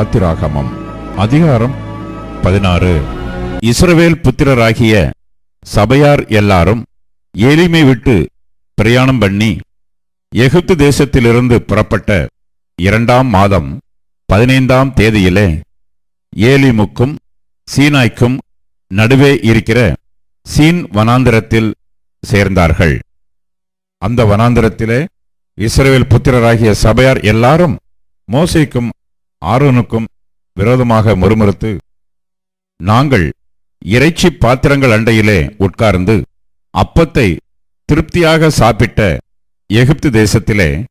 யாத்திராகமம் அதிகாரம் பதினாறு. இஸ்ரவேல் புத்திரராகிய சபையார் எல்லாரும் ஏலிமை விட்டு பிரயாணம் பண்ணி எகிப்து தேசத்திலிருந்து புறப்பட்ட இரண்டாம் மாதம் பதினைந்தாம் தேதியிலே ஏலிமுக்கும் சீனாய்க்கும் நடுவே இருக்கிற சீன் வனாந்திரத்தில் சேர்ந்தார்கள். அந்த வனாந்திரத்திலே இஸ்ரேல் புத்திரராகிய சபையார் எல்லாரும் மோசைக்கும் ஆரோனுக்கும் விரோதமாக முறுமுறுத்து நாங்கள் இறைச்சி பாத்திரங்கள் அண்டையிலே உட்கார்ந்து அப்பத்தை திருப்தியாக சாப்பிட்ட எகிப்து தேசத்திலே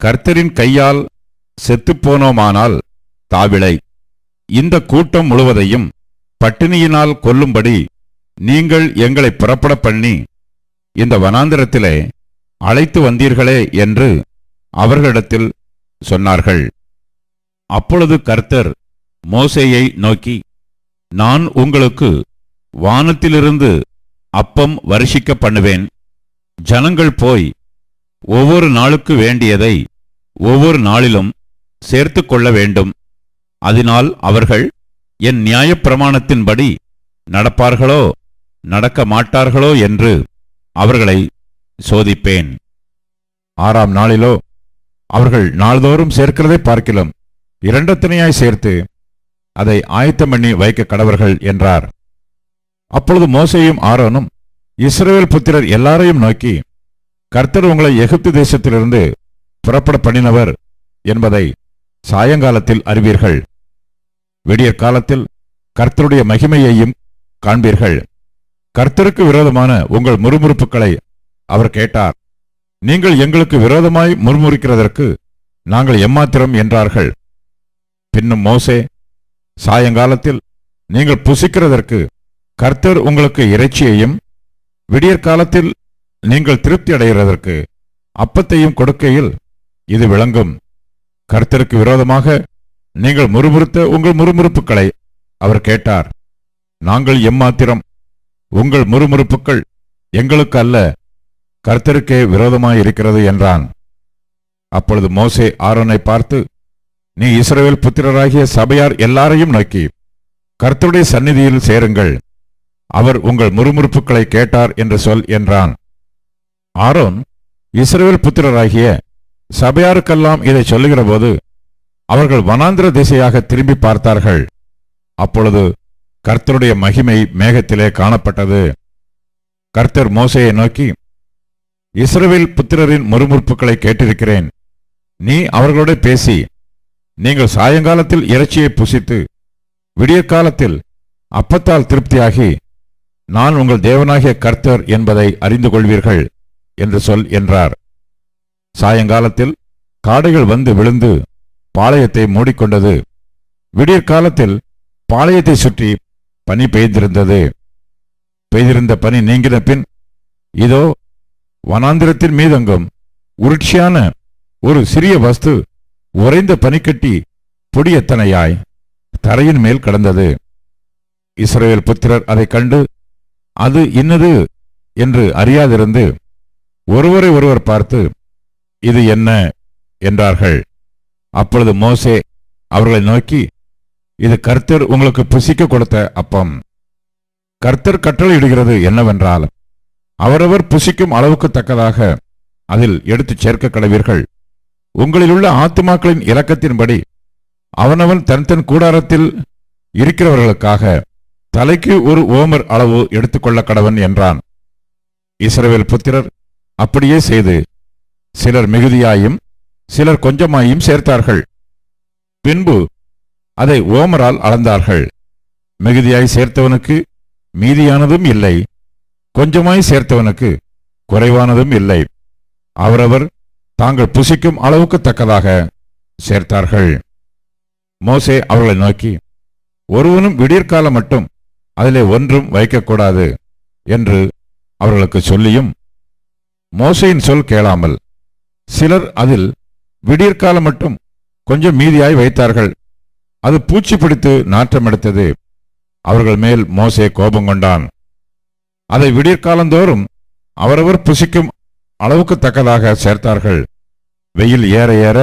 கர்த்தரின் கையால் செத்துப்போனோமானால் தாவிளை இந்த கூட்டம் முழுவதையும் பட்டினியினால் கொல்லும்படி நீங்கள் எங்களை புறப்பட பண்ணி இந்த வனாந்திரத்திலே அழைத்து வந்தீர்களே என்று அவர்களிடத்தில் சொன்னார்கள். அப்பொழுது கர்த்தர் மோசேயை நோக்கி நான் உங்களுக்கு வானத்திலிருந்து அப்பம் வருஷிக்க பண்ணுவேன் ஜனங்கள் போய் ஒவ்வொரு நாளுக்கு வேண்டியதை ஒவ்வொரு நாளிலும் சேர்த்து கொள்ள வேண்டும். அதனால் அவர்கள் என் நியாயப்பிரமாணத்தின்படி நடப்பார்களோ நடக்க மாட்டார்களோ என்று அவர்களை சோதிப்பேன். ஆறாம் நாளிலோ அவர்கள் நாள்தோறும் சேர்க்கிறதை பார்க்கிலும் இரண்டத்தினையாய் சேர்த்து அதை ஆயத்தம் பண்ணி வைக்க கடவர்கள் என்றார். அப்பொழுது மோசையும் ஆரோனும் இஸ்ரேல் புத்திரர் எல்லாரையும் நோக்கி கர்த்தர் உங்களை எகிப்து தேசத்திலிருந்து புறப்பட பண்ணினவர் என்பதை சாயங்காலத்தில் அறிவீர்கள். விடியற் காலத்தில் கர்த்தருடைய மகிமையையும் காண்பீர்கள். கர்த்தருக்கு விரோதமான உங்கள் முறுமுறுப்புகளை அவர் கேட்டார். நீங்கள் எங்களுக்கு விரோதமாய் முறுமுறுக்கிறதற்கு நாங்கள் எம்மாத்திரம் என்றார்கள். பின்னும் மோசே சாயங்காலத்தில் நீங்கள் புசிக்கிறதற்கு கர்த்தர் உங்களுக்கு இறைச்சியையும் விடியற் காலத்தில் நீங்கள் திருப்தி அடைகிறதற்கு அப்பத்தையும் கொடுக்கையில் இது விளங்கும். கர்த்தருக்கு விரோதமாக நீங்கள் முறுமுறுத்த உங்கள் முறுமுறுப்புகளை அவர் கேட்டார். நாங்கள் எம்மாத்திரம் உங்கள் முறுமுறுப்புகள் எங்களுக்கு அல்ல கர்த்தருக்கே விரோதமாயிருக்கிறது என்றான். அப்பொழுது மோசே ஆரோனை பார்த்து நீ இஸ்ரவேல் புத்திரராகிய சபையார் எல்லாரையும் நோக்கி கர்த்தருடைய சந்நிதியில் சேருங்கள். அவர் உங்கள் முறுமுறுப்புகளை கேட்டார் என்று சொல் என்றான். ஆரோன் இஸ்ரவேல் புத்திரராகிய சபையாருக்கெல்லாம் இதை சொல்லுகிறபோது அவர்கள் வனாந்திர திசையாக திரும்பி பார்த்தார்கள். அப்பொழுது கர்த்தருடைய மகிமை மேகத்திலே காணப்பட்டது. கர்த்தர் மோசையை நோக்கி இஸ்ரவேல் புத்திரரின் முறுமுறுப்புகளை கேட்டிருக்கிறேன். நீ அவர்களோட பேசி நீங்கள் சாயங்காலத்தில் இறைச்சியை புசித்து விடியற்காலத்தில் அப்பத்தால் திருப்தியாகி நான் உங்கள் தேவனாகிய கர்த்தர் என்பதை அறிந்து கொள்வீர்கள் என்று சொல் என்றார். சாயங்காலத்தில் காடைகள் வந்து விழுந்து பாளையத்தை மூடிக்கொண்டது விடியற்காலத்தில் பாளையத்தை சுற்றி பனி பெய்திருந்தது. பெய்திருந்த பனி நீங்கின பின் இதோ வனாந்திரத்தின் மீதெங்கும் உருட்சியான ஒரு சிறிய வஸ்து உறைந்த பனிக்கட்டி பொடியத்தனையாய் தரையின் மேல் கடந்தது. இஸ்ரேல் புத்திரர் அதைக் கண்டு அது இன்னது? என்று அறியாதிருந்து ஒருவரை ஒருவர் பார்த்து இது என்ன? என்றார்கள். அப்பொழுது மோசே அவர்களை நோக்கி இது கர்த்தர் உங்களுக்கு புசிக்க கொடுத்த அப்பம். கர்த்தர் கட்டளையிடுகிறது என்னவென்றால் அவரவர் புசிக்கும் அளவுக்கு தக்கதாக அதில் எடுத்துச் சேர்க்க கடவீர்கள். உங்களிலுள்ள ஆத்துமாக்களின் இலக்கத்தின்படி அவனவன் தன் தன் கூடாரத்தில் இருக்கிறவர்களுக்காக தலைக்கு ஒரு ஓமர் அளவு எடுத்துக்கொள்ள கடவன் என்றான். இஸ்ரவேல் புத்திரர் அப்படியே செய்து சிலர் மிகுதியாயும் சிலர் கொஞ்சமாயும் சேர்த்தார்கள். பின்பு அதை ஓமரால் அளந்தார்கள். மிகுதியாய் சேர்த்தவனுக்கு மீதியானதும் இல்லை. கொஞ்சமாய் சேர்த்தவனுக்கு குறைவானதும் இல்லை. அவரவர் தாங்கள் புசிக்கும் அளவுக்கு தக்கதாக சேர்த்தார்கள். மோசே அவர்களை நோக்கி ஒருவனும் விடியற்காலம் மட்டும் அதிலே ஒன்றும் வைக்கக்கூடாது என்று அவர்களுக்கு சொல்லியும் மோசையின் சொல் கேளாமல் சிலர் அதில் விடியற்காலம் மட்டும் கொஞ்சம் மீதியாய் வைத்தார்கள். அது பூச்சி பிடித்து நாற்றமெடுத்தது அவர்கள் மேல் மோசே கோபம் கொண்டான். அதை விடியற்காலந்தோறும் அவரவர் புசிக்கும் அளவுக்கு தக்கதாக சேர்த்தார்கள். வெயில் ஏற ஏற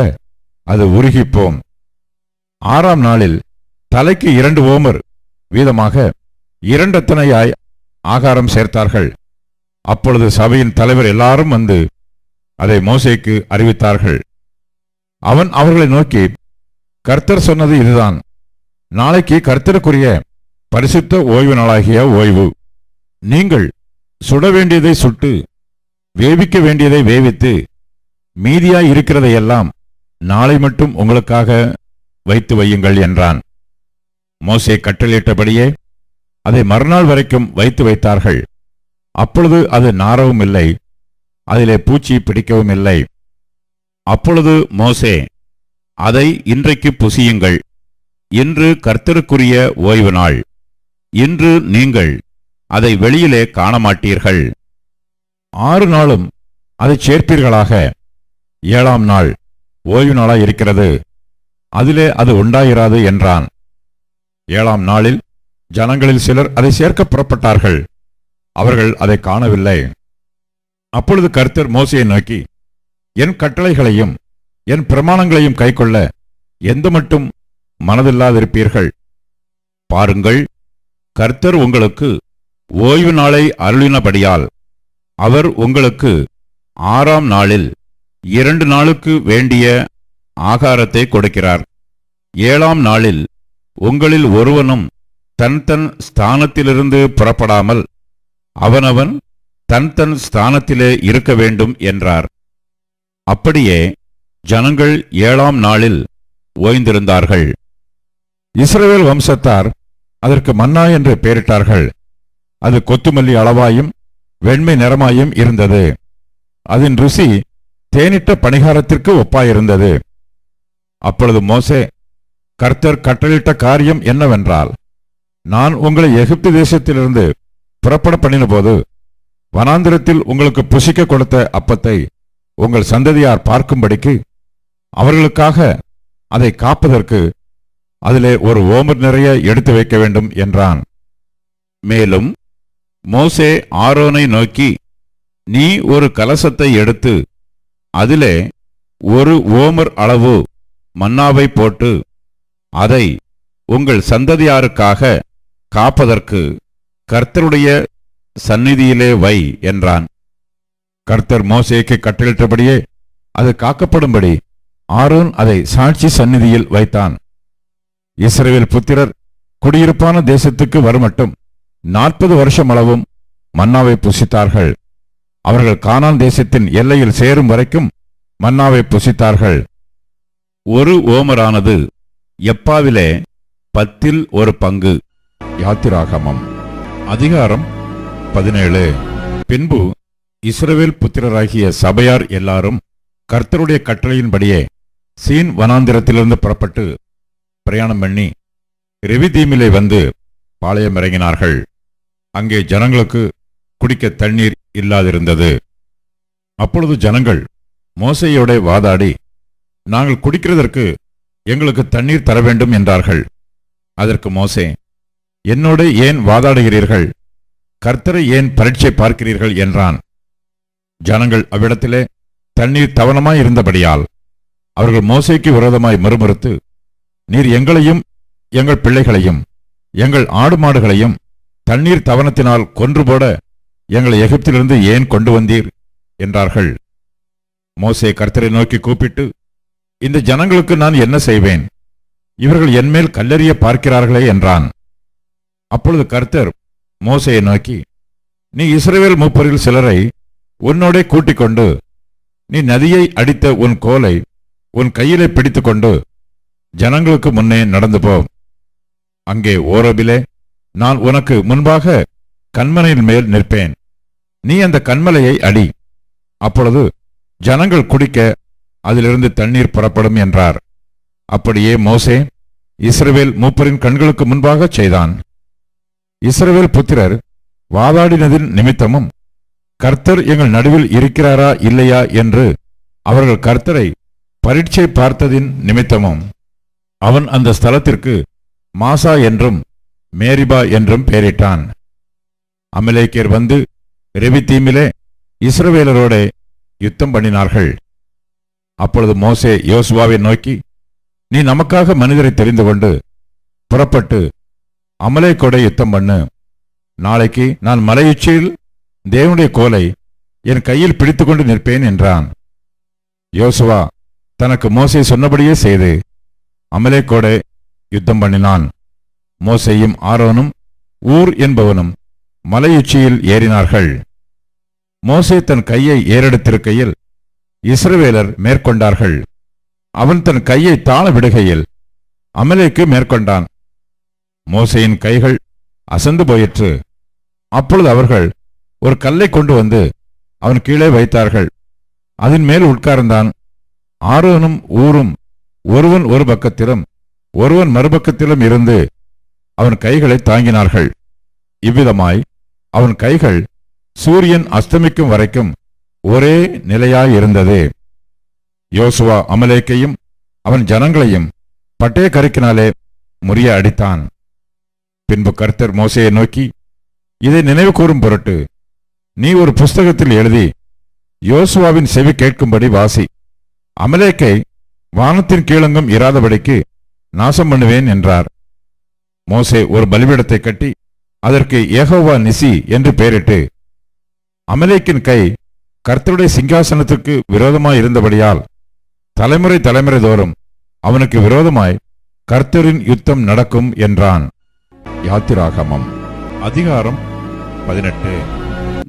அது உருகிப்போம். ஆறாம் நாளில் தலைக்கு இரண்டு ஓமர் வீதமாக இரண்டத்தனையாய் ஆகாரம் சேர்த்தார்கள். அப்பொழுது சபையின் தலைவர் எல்லாரும் வந்து அதை மோசைக்கு அறிவித்தார்கள். அவன் அவர்களை நோக்கி கர்த்தர் சொன்னது இதுதான். நாளைக்கு கர்த்தருக்குரிய பரிசுத்த ஓய்வு நாளாகிய ஓய்வு. நீங்கள் சுட வேண்டியதை சுட்டு வேவிக்க வேண்டியதை வேவித்து மீதியாய் இருக்கிறதையெல்லாம் நாளை மட்டும் உங்களுக்காக வைத்து வையுங்கள் என்றான். மோசே கட்டளையிட்டபடியே அதை மறுநாள் வரைக்கும் வைத்து வைத்தார்கள். அப்பொழுது அது நாரவும் இல்லை அதிலே பூச்சி பிடிக்கவும் இல்லை. அப்பொழுது மோசே அதை இன்றைக்கு புசியுங்கள். இன்று கர்த்தருக்குரிய ஓய்வு நாள். இன்று நீங்கள் அதை வெளியிலே காணமாட்டீர்கள். ஆறு நாளும் அதைச் சேர்ப்பீர்களாக. ஏழாம் நாள் ஓய்வு நாளாய் இருக்கிறது. அதிலே அது உண்டாயிராது என்றான். ஏழாம் நாளில் ஜனங்களில் சிலர் அதை சேர்க்க புறப்பட்டார்கள். அவர்கள் அதை காணவில்லை. அப்பொழுது கர்த்தர் மோசையை நோக்கி என் கட்டளைகளையும் என் பிரமாணங்களையும் கைக்கொள்ள எந்த மட்டும் மனதில்லாதிருப்பீர்கள்? பாருங்கள் கர்த்தர் உங்களுக்கு ஓய்வு நாளை அருளினபடியால் அவர் உங்களுக்கு ஆறாம் நாளில் இரண்டு நாளுக்கு வேண்டிய ஆகாரத்தை கொடுக்கிறார். ஏழாம் நாளில் உங்களில் ஒருவனும் தன் தன் ஸ்தானத்திலிருந்து புறப்படாமல் அவனவன் தன் தன் ஸ்தானத்திலே இருக்க வேண்டும் என்றார். அப்படியே ஜனங்கள் ஏழாம் நாளில் ஓய்ந்திருந்தார்கள். இஸ்ரேல் வம்சத்தார் அதற்கு மன்னா என்று பெயரிட்டார்கள். அது கொத்துமல்லி அளவாயும் வெண்மை நிறமாயும் இருந்தது. அதன் ருசி தேனிட்ட பணிகாரத்திற்கு ஒப்பாயிருந்தது. அப்பொழுது மோசே கர்த்தர் கட்டளிட்ட காரியம் என்னவென்றால் நான் உங்களை எகிப்து தேசத்திலிருந்து புறப்பட பண்ணினபோது வனாந்திரத்தில் உங்களுக்கு புசிக்க கொடுத்த அப்பத்தை உங்கள் சந்ததியார் பார்க்கும்படிக்கு அவர்களுக்காக அதை காப்பதற்கு அதிலே ஒரு ஓமர் நிறைய எடுத்து வைக்க வேண்டும் என்றான். மேலும் மோசே ஆரோனை நோக்கி நீ ஒரு கலசத்தை எடுத்து அதிலே ஒரு ஓமர் அளவு மன்னாவை போட்டு அதை உங்கள் சந்ததியாருக்காக காப்பதற்கு கர்த்தருடைய சந்நிதியிலே வை என்றான். கர்த்தர் மோசேக்கு கட்டளிட்டபடியே அது காக்கப்படும்படி ஆரோன் அதை சாட்சி சந்நிதியில் வைத்தான். இஸ்ரேவில் புத்திரர் குடியிருப்பான தேசத்துக்கு வருமட்டும். நாற்பது வருஷம் அளவும் மன்னாவை புசித்தார்கள். அவர்கள் கானான் தேசத்தின் எல்லையில் சேரும் வரைக்கும் மன்னாவை புசித்தார்கள். ஒரு ஓமரானது எப்பாவிலே பத்தில் ஒரு பங்கு யாத்திராகமம். அதிகாரம் பதினேழு. பின்பு இஸ்ரவேல் புத்திரராகிய சபையார் எல்லாரும் கர்த்தருடைய கட்டளையின்படியே சீன் வனாந்திரத்திலிருந்து புறப்பட்டு பிரயாணம் பண்ணி ரெவிதீமிலே வந்து பாளையம் இறங்கினார்கள் அங்கே ஜனங்களுக்கு குடிக்க தண்ணீர் இல்லாதிருந்தது. அப்பொழுது ஜனங்கள் மோசையோட வாதாடி நாங்கள் குடிக்கிறதற்கு எங்களுக்கு தண்ணீர் தர வேண்டும் என்றார்கள். அதற்கு மோசே என்னோட ஏன் வாதாடுகிறீர்கள்? கர்த்தரை ஏன் பரீட்சை பார்க்கிறீர்கள்? என்றான். ஜனங்கள் அவ்விடத்திலே தண்ணீர் தவணமாய் இருந்தபடியால் அவர்கள் மோசைக்கு விரோதமாய் மறுமறுத்து நீர் எங்களையும் எங்கள் பிள்ளைகளையும் எங்கள் ஆடு மாடுகளையும் தண்ணீர் தவணத்தினால் கொன்று போட எங்களை எகிப்திலிருந்து ஏன் கொண்டு வந்தீர்? என்றார்கள். மோசே கர்த்தரை நோக்கி கூப்பிட்டு இந்த ஜனங்களுக்கு நான் என்ன செய்வேன்? இவர்கள் என்மேல் கல்லெறிய பார்க்கிறார்களே என்றான். அப்பொழுது கர்த்தர் மோசையை நோக்கி நீ இஸ்ரேல் மூப்பரில் சிலரை உன்னோடே கூட்டிக் கொண்டு நீ நதியை அடித்த உன் கோலை உன் கையிலே பிடித்துக்கொண்டு ஜனங்களுக்கு முன்னே நடந்து போ. அங்கே ஓரபிலே நான் உனக்கு முன்பாக கண்மனையின் மேல் நிற்பேன். நீ அந்த கண்மலையை அடி. அப்பொழுது ஜனங்கள் குடிக்க அதிலிருந்து தண்ணீர் புறப்படும் என்றார். அப்படியே மோசே இஸ்ரவேல் மூப்பரின் கண்களுக்கு முன்பாக செய்தான். இஸ்ரவேல் புத்திரர் வாதாடினதின் நிமித்தமும் கர்த்தர் எங்கள் நடுவில் இருக்கிறாரா இல்லையா என்று அவர்கள் கர்த்தரை பரீட்சை பார்த்ததின் நிமித்தமும் அவன் அந்த ஸ்தலத்திற்கு மாசா என்றும் மேரிபா என்றும் பெயரிட்டான். அமலேக்கியர் வந்து ரெவித்தீமிலே இஸ்ரவேலரோட யுத்தம் பண்ணினார்கள். அப்பொழுது மோசே யோசுவாவை நோக்கி நீ நமக்காக மனிதரை தெரிந்து கொண்டு புறப்பட்டு அமலே கொடை யுத்தம் பண்ணு. நாளைக்கு நான் மலையுச்சியில் தேவனுடைய கோலை என் கையில் பிடித்துக்கொண்டு நிற்பேன் என்றான். யோசுவா தனக்கு மோசே சொன்னபடியே செய்து அமலேக்கோடே யுத்தம் பண்ணினான். மோசையும் ஆரோனும் ஊர் என்பவனும் மலையுச்சியில் ஏறினார்கள். மோசே தன் கையை ஏறெடுத்திருக்கையில் இஸ்ரவேலர் மேற்கொண்டார்கள். அவன் தன் கையை தாழ விடுகையில் அமலேக்கு மேற்கொண்டான். மோசையின் கைகள் அசந்து போயிற்று. அப்பொழுது அவர்கள் ஒரு கல்லை கொண்டு வந்து அவன் கீழே வைத்தார்கள். அதன் மேல் உட்கார்ந்தான். ஆரோனும் ஊரும் ஒருவன் ஒரு பக்கத்திலும் ஒருவன் மறுபக்கத்திலும் இருந்து அவன் கைகளை தாங்கினார்கள். இவ்விதமாய் அவன் கைகள் சூரியன் அஸ்தமிக்கும் வரைக்கும் ஒரே நிலையாயிருந்தது. யோசுவா அமலேக்கையும் அவன் ஜனங்களையும் பட்டே கருக்கினாலே முறிய அடித்தான். பின்பு கர்த்தர் மோசையை நோக்கி இதை நினைவு கூறும் பொருட்டு நீ ஒரு புஸ்தகத்தில் எழுதி யோசுவாவின் செவி கேட்கும்படி வாசி. அமலேக்கை வானத்தின் கீழங்கும் இராதபடிக்கு நாசம் பண்ணுவேன் என்றார். மோசே ஒரு பலிபீடத்தை கட்டி அதற்கு ஏகோவா நிசி என்று பெயரிட்டு அமலேக்கின் கை கர்த்தருடைய சிங்காசனத்துக்கு விரோதமாய் இருந்தபடியால் தலைமுறை தலைமுறை தோறும் அவனுக்கு விரோதமாய் கர்த்தரின் யுத்தம் நடக்கும் என்றான். யாத்திராகமம். அதிகாரம் பதினெட்டு.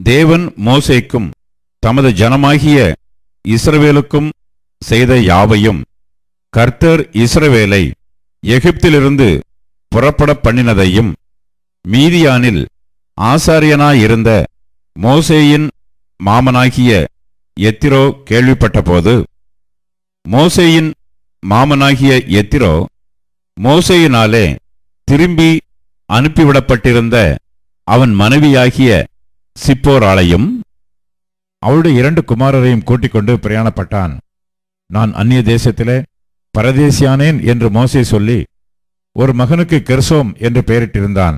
தேவன் மோசேக்கும் தமது ஜனமாகிய இஸ்ரவேலுக்கும் செய்த யாவையும் கர்த்தர் இஸ்ரவேலை எகிப்திலிருந்து புறப்பட பண்ணினதையும் மீதியானில் ஆசாரியனாயிருந்த மோசேயின் மாமனாகிய எத்திரோ கேள்விப்பட்டபோது மோசேயின் மாமனாகிய எத்திரோ மோசேயினாலே திரும்பி அனுப்பிவிடப்பட்டிருந்த அவன் மனைவியாகிய சிப்போராளையும் அவளுடைய இரண்டு குமாரரையும் கூட்டிக் கொண்டு பிரயாணப்பட்டான். நான் அந்நிய தேசத்திலே பரதேசியானேன் என்று மோசை சொல்லி ஒரு மகனுக்கு கெர்சோம் என்று பெயரிட்டிருந்தான்.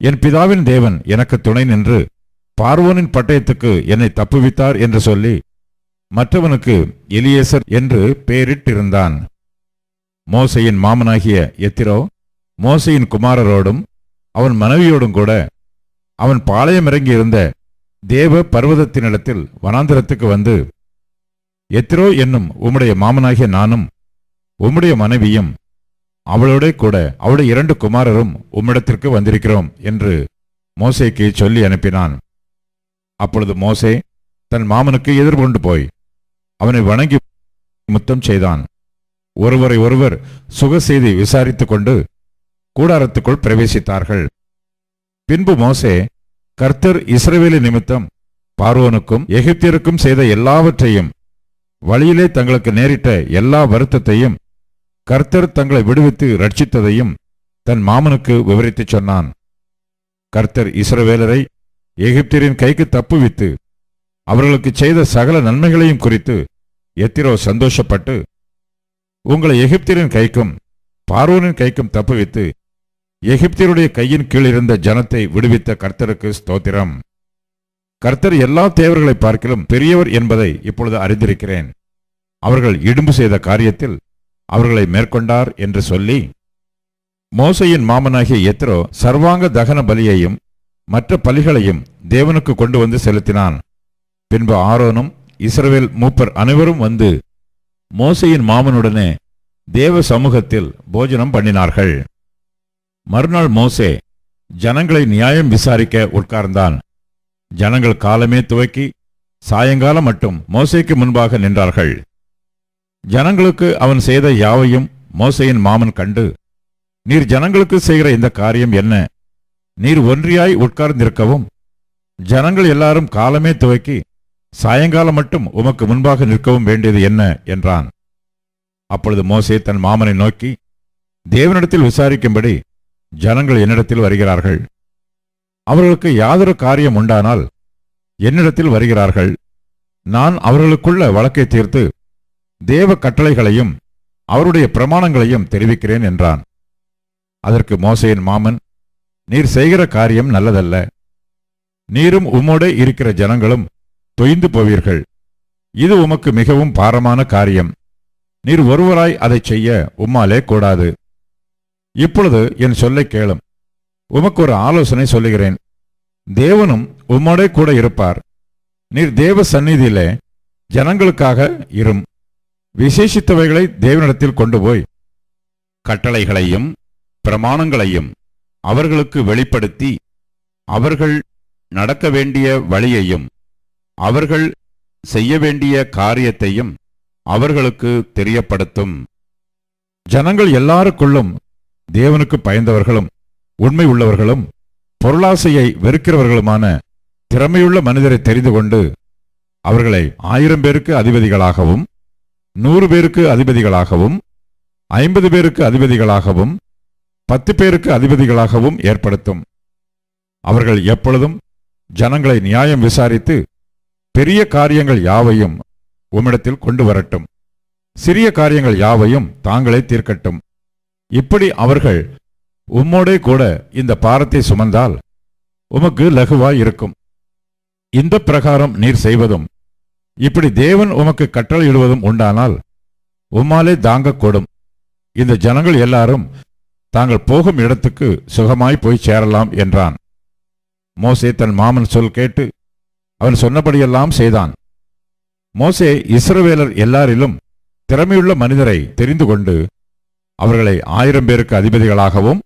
என் பிதாவின் தேவன் எனக்கு துணை நின்று பார்வோனின் பட்டயத்துக்கு என்னை தப்புவித்தார் என்று சொல்லி மற்றவனுக்கு எலியேசர் என்று பெயரிட்டிருந்தான். மோசையின் மாமனாகிய எத்திரோ மோசையின் குமாரரோடும் அவன் மனைவியோடும் கூட அவன் பாளையம் இறங்கியிருந்த தேவ பர்வதத்தினிடத்தில் வனாந்திரத்துக்கு வந்து எத்திரோ என்னும் உம்முடைய மாமனாகிய நானும் உம்முடைய மனைவியும் அவளோட கூட அவளுடைய இரண்டு குமாரரும் உம்மிடத்திற்கு வந்திருக்கிறோம் என்று மோசேக்கு சொல்லி அனுப்பினான். அப்பொழுது மோசே தன் மாமனுக்கு எதிர்கொண்டு போய் அவனை வணங்கி முத்தம் செய்தான். ஒருவரை ஒருவர் சுக செய்தி விசாரித்துக் கொண்டு கூடாரத்துக்குள் பிரவேசித்தார்கள். பின்பு மோசே கர்த்தர் இஸ்ரவேலி நிமித்தம் பார்வோனுக்கும் எகிப்தியருக்கும் செய்த எல்லாவற்றையும் வழியிலே தங்களுக்கு நேரிட்ட எல்லா வருத்தத்தையும் கர்த்தர் தங்களை விடுவித்து ரட்சித்ததையும் தன் மாமனுக்கு விவரித்துச் சொன்னான். கர்த்தர் இஸ்ரவேலரை எகிப்தியரின் கைக்கு தப்புவித்து அவர்களுக்கு செய்த சகல நன்மைகளையும் குறித்து எத்திரோ சந்தோஷப்பட்டு உங்களை எகிப்தியரின் கைக்கும் பார்வோனின் கைக்கும் தப்புவித்து எகிப்தியருடைய கையின் கீழ் இருந்த ஜனத்தை விடுவித்த கர்த்தருக்கு ஸ்தோத்திரம். கர்த்தர் எல்லா தேவர்களை பார்க்கிலும் பெரியவர் என்பதை இப்பொழுது அறிந்திருக்கிறேன். அவர்கள் இடும்பு செய்த காரியத்தில் அவர்களை மேற்கொண்டார் என்று சொல்லி மோசையின் மாமனாகிய எத்ரோ சர்வாங்க தகன பலியையும் மற்ற பலிகளையும் தேவனுக்கு கொண்டு வந்து செலுத்தினான். பின்பு ஆரோனும் இஸ்ரவேல் மூப்பர் அனைவரும் வந்து மோசையின் மாமனுடனே தேவ சமூகத்தில் போஜனம் பண்ணினார்கள். மறுநாள் மோசே ஜனங்களை நியாயம் விசாரிக்க உட்கார்ந்தான். ஜனங்கள் காலமே துவக்கி சாயங்காலம் மட்டும் மோசைக்கு முன்பாக நின்றார்கள். ஜனங்களுக்கு அவன் செய்த யாவையும் மோசையின் மாமன் கண்டு நீர் ஜனங்களுக்கு செய்கிற இந்த காரியம் என்ன? நீர் ஒன்றியாய் உட்கார்ந்திருக்கவும் ஜனங்கள் எல்லாரும் காலமே துவக்கி சாயங்காலம் மட்டும் உமக்கு முன்பாக நிற்கவும் வேண்டியது என்ன? என்றான். அப்பொழுது மோசே தன் மாமனை நோக்கி தேவனிடத்தில் விசாரிக்கும்படி ஜனங்கள் என்னிடத்தில் வருகிறார்கள். அவர்களுக்கு யாதொரு காரியம் உண்டானால் என்னிடத்தில் வருகிறார்கள். நான் அவர்களுக்குள்ள வழக்கை தீர்த்து தேவ கட்டளைகளையும் அவருடைய பிரமாணங்களையும் தெரிவிக்கிறேன் என்றான். அதற்கு மோசையின் மாமன் நீர் செய்கிற காரியம் நல்லதல்ல. நீரும் உம்மோடே இருக்கிற ஜனங்களும் தொய்ந்து போவீர்கள். இது உமக்கு மிகவும் பாரமான காரியம். நீர் ஒருவராய் அதைச் செய்ய உம்மாலே கூடாது. இப்பொழுது என் சொல்லை கேளும். உமக்கு ஒரு ஆலோசனை சொல்லுகிறேன். தேவனும் உம்மோடே கூட இருப்பார். நீர் தேவ சந்நிதியிலே ஜனங்களுக்காக இரும். விசேஷித்தவைகளை தேவனிடத்தில் கொண்டு போய் கட்டளைகளையும் பிரமாணங்களையும் அவர்களுக்கு வெளிப்படுத்தி அவர்கள் நடக்க வேண்டிய வழியையும் அவர்கள் செய்ய வேண்டிய காரியத்தையும் அவர்களுக்கு தெரியப்படுத்தும். ஜனங்கள் எல்லாருக்குள்ளும் தேவனுக்கு பயந்தவர்களும் உண்மை உள்ளவர்களும் பொருளாசையை வெறுக்கிறவர்களுமான திறமையுள்ள மனிதரை தெரிந்து கொண்டு அவர்களை ஆயிரம் பேருக்கு அதிபதிகளாகவும் நூறு பேருக்கு அதிபதிகளாகவும் ஐம்பது பேருக்கு அதிபதிகளாகவும் பத்து பேருக்கு அதிபதிகளாகவும் ஏற்படுத்தும். அவர்கள் எப்பொழுதும் ஜனங்களை நியாயம் விசாரித்து பெரிய காரியங்கள் யாவையும் உம்மிடத்தில் கொண்டு வரட்டும். சிறிய காரியங்கள் யாவையும் தாங்களே தீர்க்கட்டும். இப்படி அவர்கள் உம்மோடே கூட இந்த பாரத்தை சுமந்தால் உமக்கு லகுவாய் இருக்கும். இந்த பிரகாரம் நீர் செய்வதும் இப்படி தேவன் உமக்கு கட்டளையிடுவதும் உண்டானால் உம்மாலே தாங்கக்கூடும். இந்த ஜனங்கள் எல்லாரும் தாங்கள் போகும் இடத்துக்கு சுகமாய் போய் சேரலாம் என்றான். மோசே தன் மாமன் சொல் கேட்டு அவன் சொன்னபடியெல்லாம் செய்தான். மோசே இஸ்ரவேலர் எல்லாரிலும் திறமையுள்ள மனிதரை தெரிந்து கொண்டு அவர்களை ஆயிரம் பேருக்கு அதிபதிகளாகவும்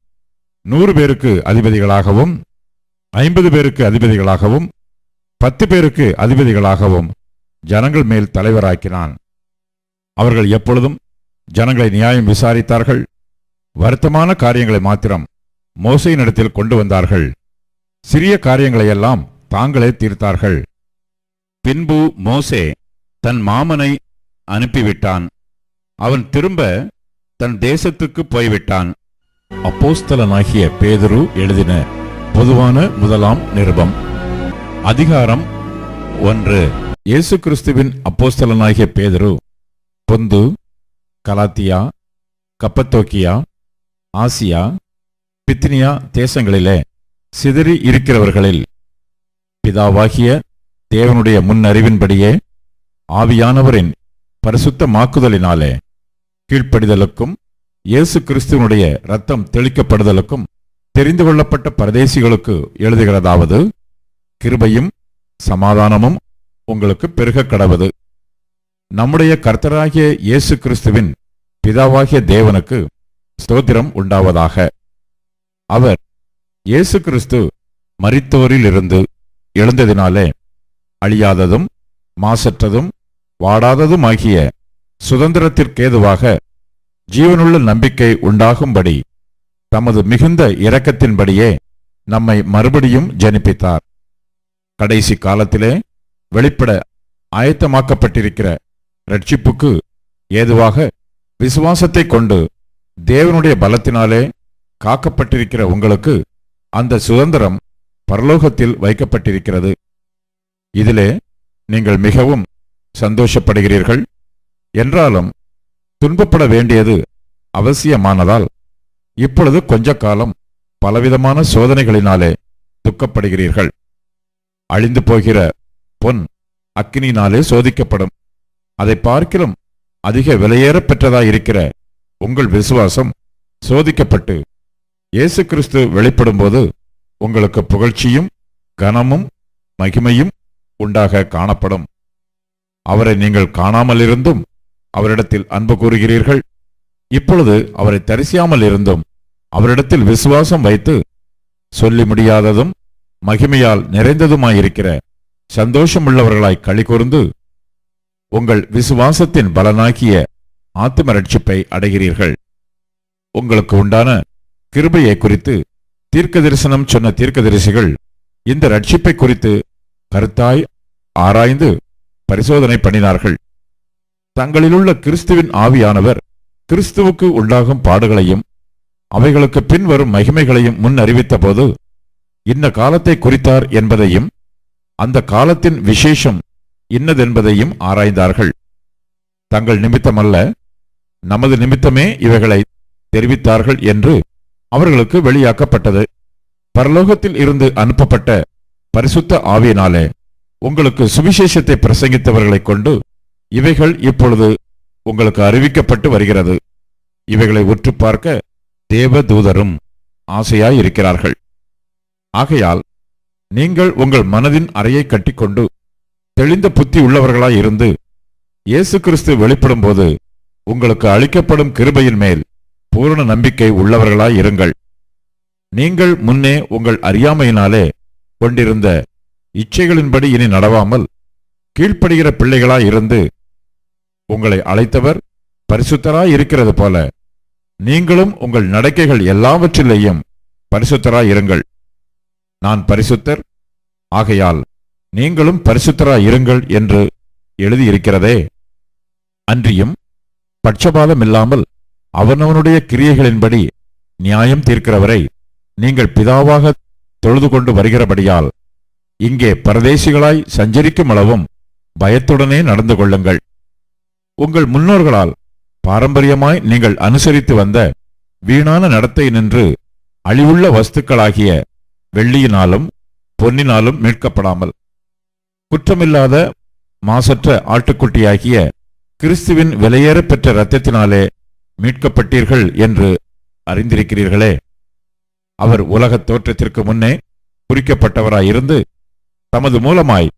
நூறு பேருக்கு அதிபதிகளாகவும் ஐம்பது பேருக்கு அதிபதிகளாகவும் பத்து பேருக்கு அதிபதிகளாகவும் ஜனங்கள் மேல் தலைவராக்கினான். அவர்கள் எப்பொழுதும் ஜனங்களை நியாயம் விசாரித்தார்கள். வருத்தமான காரியங்களை மாத்திரம் மோசையினிடத்தில் கொண்டு வந்தார்கள். சிறிய காரியங்களையெல்லாம் தாங்களே தீர்த்தார்கள். பின்பு மோசே தன் மாமனை அனுப்பிவிட்டான். அவன் திரும்ப தன் தேசத்துக்கு போய்விட்டான். அப்போஸ்தலனாகிய பேதுரு எழுதின பொதுவான முதலாம் நிருபம். அதிகாரம் ஒன்று. இயேசு கிறிஸ்துவின் அப்போஸ்தலனாகிய பேதரு பொந்து கலாத்தியா கப்பத்தோக்கியா ஆசியா பித்தினியா தேசங்களிலே சிதறி இருக்கிறவர்களில் பிதாவாகிய தேவனுடைய முன்னறிவின்படியே ஆவியானவரின் பரிசுத்த மாக்குதலினாலே கீழ்ப்படிதலுக்கும் இயேசு கிறிஸ்துவனுடைய ரத்தம் தெளிக்கப்படுதலுக்கும் தெரிந்து கொள்ளப்பட்ட பரதேசிகளுக்கு எழுதுகிறதாவது கிருபையும் சமாதானமும் உங்களுக்கு பெருக கடவது. நம்முடைய கர்த்தராகிய இயேசு கிறிஸ்துவின் பிதாவாகிய தேவனுக்கு ஸ்தோத்திரம் உண்டாவதாக. அவர் இயேசு கிறிஸ்து மரித்தோரிலிருந்து எழுந்ததினாலே அழியாததும் மாசற்றதும் வாடாததுமாகிய சுதந்திரத்திற்கேதுவாக ஜீவனுள்ள நம்பிக்கை உண்டாகும்படி தமது மிகுந்த இரக்கத்தின்படியே நம்மை மறுபடியும் ஜனிப்பித்தார். கடைசி காலத்திலே வெளிப்பட ஆயத்தமாக்கப்பட்டிருக்கிற ரட்சிப்புக்கு ஏதுவாக விசுவாசத்தைக் கொண்டு தேவனுடைய பலத்தினாலே காக்கப்பட்டிருக்கிற உங்களுக்கு அந்த சுதந்திரம் பரலோகத்தில் வைக்கப்பட்டிருக்கிறது. இதிலே நீங்கள் மிகவும் சந்தோஷப்படுகிறீர்கள். என்றாலும் துன்பப்பட வேண்டியது அவசியமானதால் இப்பொழுது கொஞ்ச காலம் பலவிதமான சோதனைகளினாலே துக்கப்படுகிறீர்கள். அழிந்து போகிற பொன் அக்கினினாலே சோதிக்கப்படும். அதை பார்க்கிலும் அதிக விலையேற பெற்றதாயிருக்கிற உங்கள் விசுவாசம் சோதிக்கப்பட்டு இயேசு கிறிஸ்து வெளிப்படும்போது உங்களுக்கு புகழ்ச்சியும் கனமும் மகிமையும் உண்டாக காணப்படும். அவரை நீங்கள் காணாமல் இருந்தும் அவரிடத்தில் அன்பு கூறுகிறீர்கள். இப்பொழுது அவரை தரிசியாமல் இருந்தும் அவரிடத்தில் விசுவாசம் வைத்து சொல்லி முடியாததும் மகிமையால் நிறைந்ததுமாயிருக்கிற சந்தோஷமுள்ளவர்களாய் களி கூர்ந்து உங்கள் விசுவாசத்தின் பலனாகிய ஆத்தும ரட்சிப்பை அடைகிறீர்கள். உங்களுக்கு உண்டான கிருபையை குறித்து தீர்க்க தரிசனம் சொன்ன தீர்க்கதரிசிகள் இந்த ரட்சிப்பை குறித்து கருத்தாய் ஆராய்ந்து பரிசோதனை பண்ணினார்கள். தங்களிலுள்ள கிறிஸ்துவின் ஆவியானவர் கிறிஸ்துவுக்கு உண்டாகும் பாடுகளையும் அவைகளுக்கு பின்வரும் மகிமைகளையும் முன் அறிவித்தபோது இன்ன காலத்தை குறித்தார் என்பதையும் அந்த காலத்தின் விசேஷம் இன்னதென்பதையும் ஆராய்ந்தார்கள். தங்கள் நிமித்தமல்ல நமது நிமித்தமே இவைகளை தெரிவித்தார்கள் என்று அவர்களுக்கு வெளியாக்கப்பட்டது. பரலோகத்தில் இருந்து அனுப்பப்பட்ட பரிசுத்த ஆவியினாலே உங்களுக்கு சுவிசேஷத்தை பிரசங்கித்தவர்களைக் கொண்டு இவைகள் இப்பொழுது உங்களுக்கு அறிவிக்கப்பட்டு வருகிறது. இவைகளை உற்று பார்க்க தேவதூதரும் ஆசையாயிருக்கிறார்கள். ஆகையால் நீங்கள் உங்கள் மனதின் அறையை கட்டிக்கொண்டு தெளிந்த புத்தி உள்ளவர்களாய் இருந்து இயேசு கிறிஸ்து வெளிப்படும்போது உங்களுக்கு அளிக்கப்படும் கிருபையின் மேல் பூரண நம்பிக்கை உள்ளவர்களாய் இருங்கள். நீங்கள் முன்னே உங்கள் அறியாமையினாலே கொண்டிருந்த இச்சைகளின்படி இனி நடவாமல் கீழ்ப்படுகிற பிள்ளைகளாய் இருந்து உங்களை அழைத்தவர் பரிசுத்தராய் இருக்கிறது போல நீங்களும் உங்கள் நடக்கைகள் எல்லாவற்றிலேயும் பரிசுத்தராய் இருங்கள். நான் பரிசுத்தர். ஆகையால் நீங்களும் பரிசுத்தராய் இருங்கள் என்று எழுதியிருக்கிறதே. அன்றியும் பட்சபாதமில்லாமல் அவனவனுடைய கிரியைகளின்படி நியாயம் தீர்க்கிறவரை நீங்கள் பிதாவாக தொழுது கொண்டு வருகிறபடியால் இங்கே பரதேசிகளாய் சஞ்சரிக்கும் அளவும் பயத்துடனே நடந்து கொள்ளுங்கள். உங்கள் முன்னோர்களால் பாரம்பரியமாய் நீங்கள் அனுசரித்து வந்த வீணான நடத்தை நின்று அழிவுள்ள வஸ்துக்களாகிய வெள்ளியினாலும் பொன்னினாலும் மீட்கப்படாமல். குற்றமில்லாத மாசற்ற ஆட்டுக்குட்டியாகிய கிறிஸ்துவின் விலையேற பெற்ற இரத்தத்தினாலே மீட்கப்பட்டீர்கள் என்று அறிந்திருக்கிறீர்களே. அவர் உலகத் தோற்றத்திற்கு முன்னே குறிக்கப்பட்டவராயிருந்து தமது மூலமாய்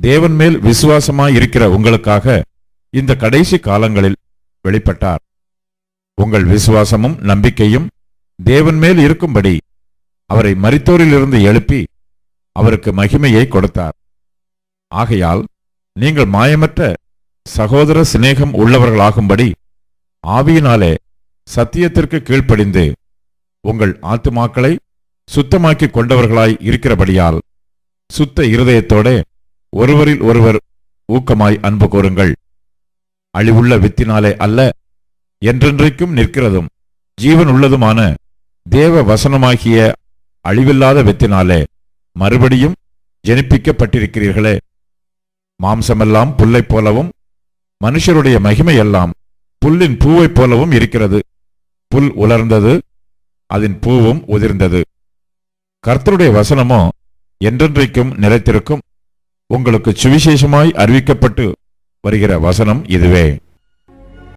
தேவன் மேல் விசுவாசமாய் இருக்கிற உங்களுக்காக இந்த கடைசி காலங்களில் வெளிப்பட்டார். உங்கள் விசுவாசமும் நம்பிக்கையும் தேவன் மேல் இருக்கும்படி அவரை மரித்தோரிலிருந்து எழுப்பி அவருக்கு மகிமையை கொடுத்தார். ஆகையால் நீங்கள் மாயமற்ற சகோதர சிநேகம் உள்ளவர்களாகும்படி ஆவியினாலே சத்தியத்திற்கு கீழ்ப்படிந்து உங்கள் ஆத்துமாக்களை சுத்தமாக்கிக் கொண்டவர்களாய் இருக்கிறபடியால் சுத்த இருதயத்தோடே ஒருவரில் ஒருவர் ஊக்கமாய் அன்பு கூறுங்கள். அழிவுள்ள வித்தினாலே அல்ல என்றென்றைக்கும் நிற்கிறதும் ஜீவன் உள்ளதுமான தேவ வசனமாகிய அழிவில்லாத வித்தினாலே மறுபடியும் ஜெனிப்பிக்கப்பட்டிருக்கிறீர்களே. மாம்சமெல்லாம் புல்லைப் போலவும் மனுஷருடைய மகிமையெல்லாம் புல்லின் பூவைப் போலவும் இருக்கிறது. புல் உலர்ந்தது அதன் பூவும் உதிர்ந்தது. கர்த்தருடைய வசனமோ என்றென்றைக்கும் நிலைத்திருக்கும். உங்களுக்கு சுவிசேஷமாய் அறிவிக்கப்பட்டு வருகிற வசனம் இதுவே.